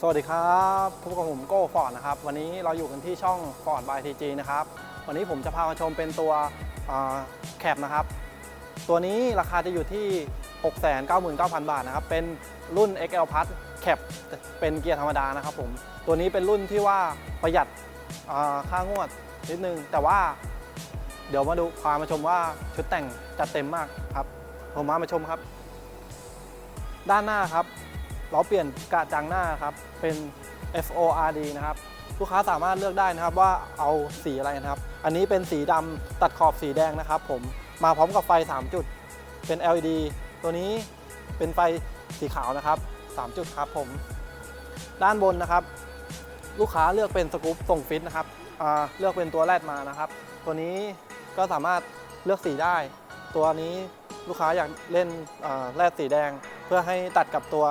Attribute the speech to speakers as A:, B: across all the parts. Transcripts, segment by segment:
A: สวัสดีครับพบกับผมโก้ฟอร์ดนะครับ วันนี้เราอยู่กันที่ช่องฟอร์ดบายทีจีนะครับ วันนี้ผมจะพามาชมเป็นตัวแคปนะครับ ตัวนี้ราคาจะอยู่ที่ 699,000 บาทนะครับ เป็นรุ่น XL Plus แคปเป็นเกียร์ธรรมดานะครับผม ตัวนี้เป็นรุ่นที่ว่าประหยัดอ่าค่างวดนิดนึง แต่ว่าเดี๋ยวมาดูพามาชมว่าชุดแต่งจัดเต็มมากครับ ผมมามาชมครับ ด้านหน้าครับ ล้อเปลี่ยนกระจังหน้าครับ เป็น FORD นะครับ ลูกค้าสามารถเลือกได้นะครับว่าเอาสีอะไรนะครับ อันนี้เป็นสีดำตัดขอบสีแดงนะครับ ผม มาพร้อมกับไฟ 3 จุด เป็น LED ตัวนี้เป็นไฟสีขาวนะครับ 3 จุดครับผม ด้านบนนะครับ ลูกค้าเลือกเป็นสกู๊ปส่งฟิตนะครับ เลือกเป็นตัวแรดมานะครับ ตัวนี้ก็สามารถเลือกสีได้ ตัวนี้ลูกค้าอยากเล่นแรดสีแดง เพื่อให้ตัดกับตัว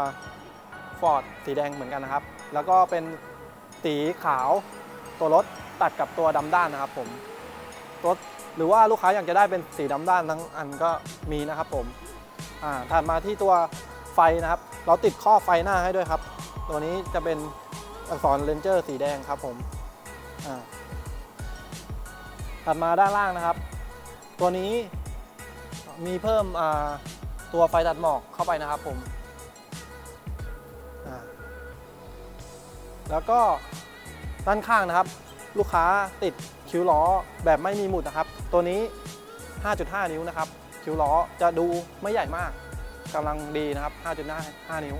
A: ฟอร์ดสีแดงเหมือนกันนะครับ แล้วก็เป็นสีขาวตัวรถตัดกับตัวดำด้านนะครับผมรถหรือว่าลูกค้าอยากจะได้เป็นสีดำด้านทั้งอันก็มีนะครับผมอ่าถัดมาที่ตัวไฟนะครับ เราติดข้อไฟหน้าให้ด้วยครับ ตัวนี้จะเป็นอักษรเลนเจอร์สีแดงครับผมอ่าถัดมาด้านล่างนะครับ ตัวนี้มีเพิ่มตัวไฟตัดหมอกเข้าไปนะครับผม แล้วก็ด้านข้างนะครับ ลูกค้าติดคิ้วล้อแบบไม่มีหมุดนะครับ ตัวนี้ 5.5 นิ้วนะครับ คิ้วล้อจะดูไม่ใหญ่มากกำลังดีนะครับ 5.5 นิ้ว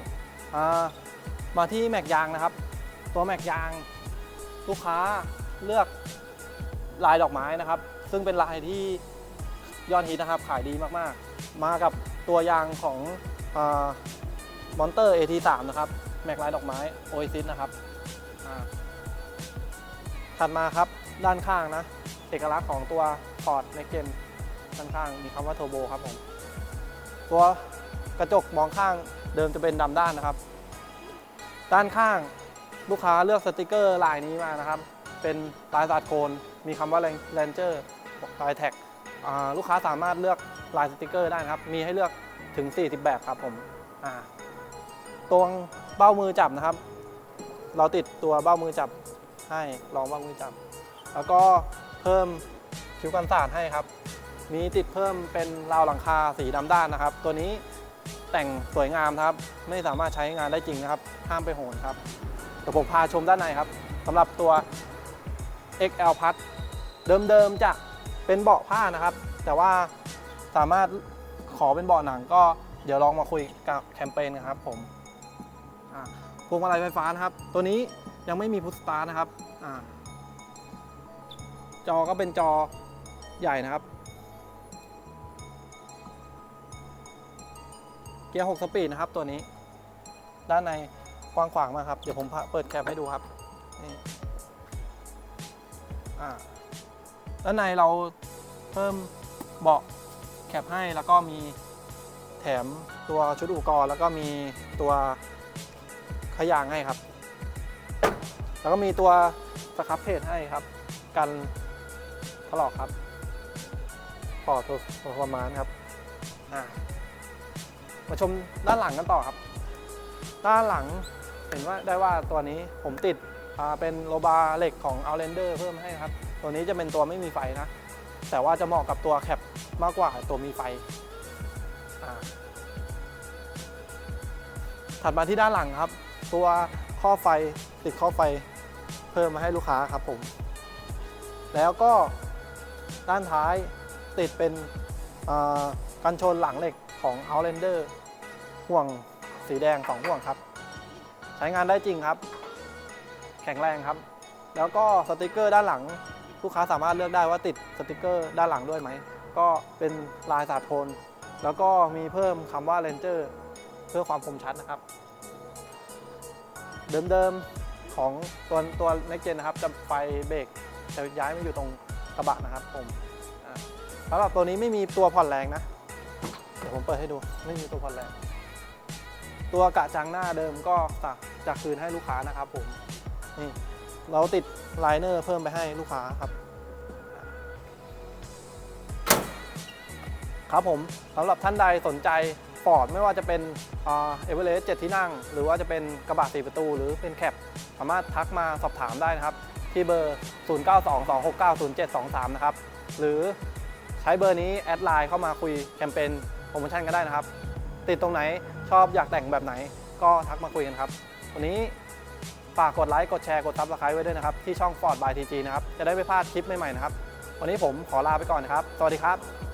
A: มาที่แม็กยางนะครับ ตัวแม็กยาง ลูกค้าเลือกลายดอกไม้นะครับ ซึ่งเป็นลายที่ยอดฮิตนะครับ ขายดีมากๆ มากับตัวยางของมอนเตอร์ AT3 นะครับ แม็กลายดอกไม้โอ a ซิสนะครับ ถัดมาครับด้านข้างนะ เอกลักษณ์ของตัว Ford Next Gen ด้านข้างมีคำว่า Turbo ครับผม ตัวกระจกมองข้างเดิมจะเป็นดำด้านนะครับ ด้านข้างลูกค้าเลือกสติกเกอร์ลายนี้มานะครับ เป็นลายสาดโคนมีคำว่า Ranger ลายแท็กลูกค้าสามารถเลือกลายสติกเกอร์ได้นะครับ มีให้เลือกถึง 40 แบบครับผมตรงเบ้ามือจับนะครับ เราติดตัวเบ้ามือจับให้รองเบ้ามือจับ แล้วก็เพิ่มคิ้วกันศาสตร์ให้ครับ มีติดเพิ่มเป็นราวหลังคาสีดำด้านนะครับ ตัวนี้แต่งสวยงามครับ ไม่สามารถใช้งานได้จริงนะครับ ห้ามไปโหนครับเดี๋ยวผมพาชมด้านในครับสำหรับตัว XL Plus เดิมๆจะเป็นเบาะผ้านะครับ แต่ว่าสามารถขอเป็นเบาะหนังก็เดี๋ยวลองมาคุยกับแคมเปญกันครับผม วงมาลัยไฟฟ้านะครับ ตัวนี้ยังไม่มีพุทสตาร์นะครับอจอก็เป็นจอใหญ่นะครับ เกียร์ 6 สปีดนะครับตัวนี้ ด้านในกว้างขวางมากครับ เดี๋ยวผมเปิดแคปให้ดูครับนี่ด้านในเราเพิ่มเบาะแคปให้แล้วก็มีแถมตัวชุดอุปกรณ์แล้วก็มีตัว ขยางให้ครับ แล้วก็มีตัวสครับเพจให้ครับ กันถลอกครับพอตัวประมาณครับมาชมด้านหลังกันต่อครับ ด้านหลังเห็นว่าได้ว่าตัวนี้ผมติดเป็นโลบาเหล็กของ Outlander เพิ่มให้ครับ ตัวนี้จะเป็นตัวไม่มีไฟนะ แต่ว่าจะเหมาะกับตัวแคปมากกว่าตัวมีไฟ ถัดมาที่ด้านหลังครับ ตัวข้อไฟติดข้อไฟเพิ่มมาให้ลูกค้าครับผม แล้วก็ด้านท้ายติดเป็นกันชนหลังเหล็กของ Outlander ห่วงสีแดงสองห่วงครับ ใช้งานได้จริงครับ แข็งแรงครับ แล้วก็สติกเกอร์ด้านหลัง ลูกค้าสามารถเลือกได้ว่าติดสติกเกอร์ด้านหลังด้วยไหม ก็เป็นลายสาดโทน แล้วก็มีเพิ่มคำว่า Ranger เพื่อความคมชัดนะครับ เดิมๆของตัวตัว Next Gen นะครับ จะไฟเบรกจะย้ายมาอยู่ตรงกระบะนะครับผมสำหรับตัวนี้ไม่มีตัวผ่อนแรงนะ เดี๋ยวผมเปิดให้ดูไม่มีตัวผ่อนแรง ตัวกระจังหน้าเดิมก็จะคืนให้ลูกค้านะครับผมนี่เราติดไลเนอร์เพิ่มไปให้ลูกค้าครับ ครับผมสำหรับท่านใดสนใจ ฟอร์ดไม่ว่าจะเป็นเอเวอเรสต์เจ็ดที่นั่ง หรือว่าจะเป็นกระบะสี่ประตู หรือเป็นแคปสามารถทักมาสอบถามได้นะครับ ที่เบอร์ 0922690723 นะครับ หรือใช้เบอร์นี้แอดไลน์เข้ามาคุยแคมเปญโปรโมชั่นก็ได้นะครับ ติดตรงไหนชอบอยากแต่งแบบไหน ก็ทักมาคุยกันครับ วันนี้ฝากกดไลค์กดแชร์กดซับสไครต์ไว้ด้วยนะครับ ที่ช่อง Ford by TG นะครับ จะได้ไม่พลาดคลิปใหม่ๆนะครับ วันนี้ผมขอลาไปก่อนนะครับ สวัสดีครับ